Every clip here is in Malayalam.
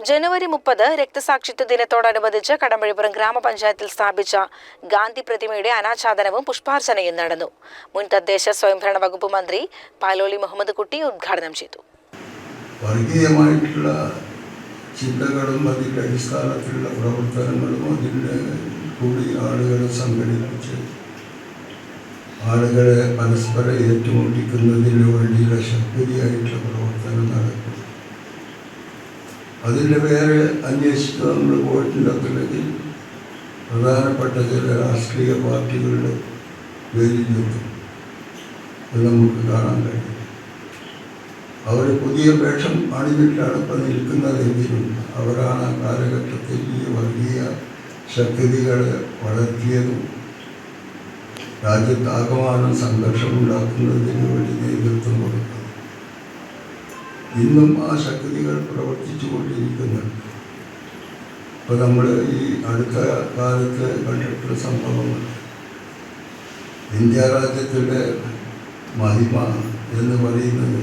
ജനുവരി മുപ്പത് രക്തസാക്ഷിത്വ ദിനത്തോടനുബന്ധിച്ച് കടമ്പഴിപുരം ഗ്രാമപഞ്ചായത്തിൽ സ്ഥാപിച്ച ഗാന്ധി പ്രതിമയുടെ അനാച്ഛാദനവും പുഷ്പാർച്ചനയും നടന്നു. മുൻ തദ്ദേശ സ്വയംഭരണ വകുപ്പ് മന്ത്രി പാലോളി മുഹമ്മദ് കുട്ടി ഉദ്ഘാടനം ചെയ്തു. വർഗീയമായിട്ടുള്ള ചിന്തകളും അതിന്റെ അടിസ്ഥാനത്തിലുള്ള പ്രവർത്തനങ്ങളും അതിന്റെ കൂടി ആളുകളെ സംഘടിപ്പിച്ച് ആളുകളെ പരസ്പരം ഏറ്റുമുട്ടിക്കുന്നതിന് വേണ്ടിയുള്ള ശക്തിയായിട്ടുള്ള പ്രവർത്തനം നടക്കും അതിന്റെ പേര് അന്വേഷിച്ച് നമ്മൾ പോയിട്ടുണ്ടെങ്കിൽ പ്രധാനപ്പെട്ട ചില രാഷ്ട്രീയ പാർട്ടികളുടെ പേരിൽ അത് നമുക്ക് കാണാൻ കഴിയും. അവർ പുതിയ വേഷം അണിഞ്ഞിട്ടാണ് ഇപ്പം നിൽക്കുന്നതെങ്കിലും അവരാണ് ആ കാലഘട്ടത്തിൽ ഈ വർഗീയ ശക്തികളെ വളർത്തിയതും രാജ്യത്താകമാനം സംഘർഷമുണ്ടാക്കുന്നതിന് വേണ്ടി നേതൃത്വം കൊടുക്കുന്നത് ഇന്നും ആ ശക്തികൾ പ്രവർത്തിച്ചു കൊണ്ടിരിക്കുന്നുണ്ട് ഇപ്പോൾ നമ്മൾ ഈ അടുത്ത കാലത്ത് കണ്ടിട്ടുള്ള സംഭവങ്ങൾ ഇന്ത്യ രാജ്യത്തിന്റെ മഹിമ എന്ന് പറയുന്നത്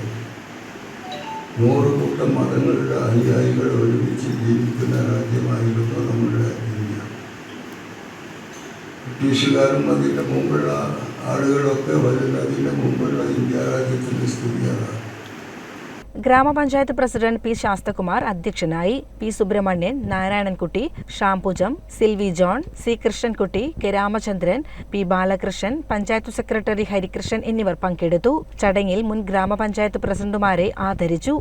നൂറ് കൂട്ടം മതങ്ങളുടെ അനുയായികൾ ഒരുമിച്ച് ജീവിക്കുന്ന രാജ്യമായിരുന്നു നമ്മുടെ ഇന്ത്യ. ബ്രിട്ടീഷുകാരും അതിന്റെ മുമ്പുള്ള ആളുകളൊക്കെ വരുന്നതിന്റെ മുമ്പുള്ള ഇന്ത്യ രാജ്യത്തിന്റെ സ്ഥിതി അതാണ് ഗ്രാമപഞ്ചായത്ത് പ്രസിഡന്റ് പി ശാസ്തകുമാർ അധ്യക്ഷനായി P Subramanian Narayanankutty Shampujam Silvy John C Krishnankutty K Ramachandran P Balakrishnan panchayat secretary Harikrishnan എന്നിവർ പങ്കെടുത്തു. ചടങ്ങിൽ മുൻ ഗ്രാമപഞ്ചായത്ത് പ്രസിഡന്റുമാരെ ആദരിച്ചു.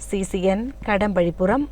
C C N Kadampazhipuram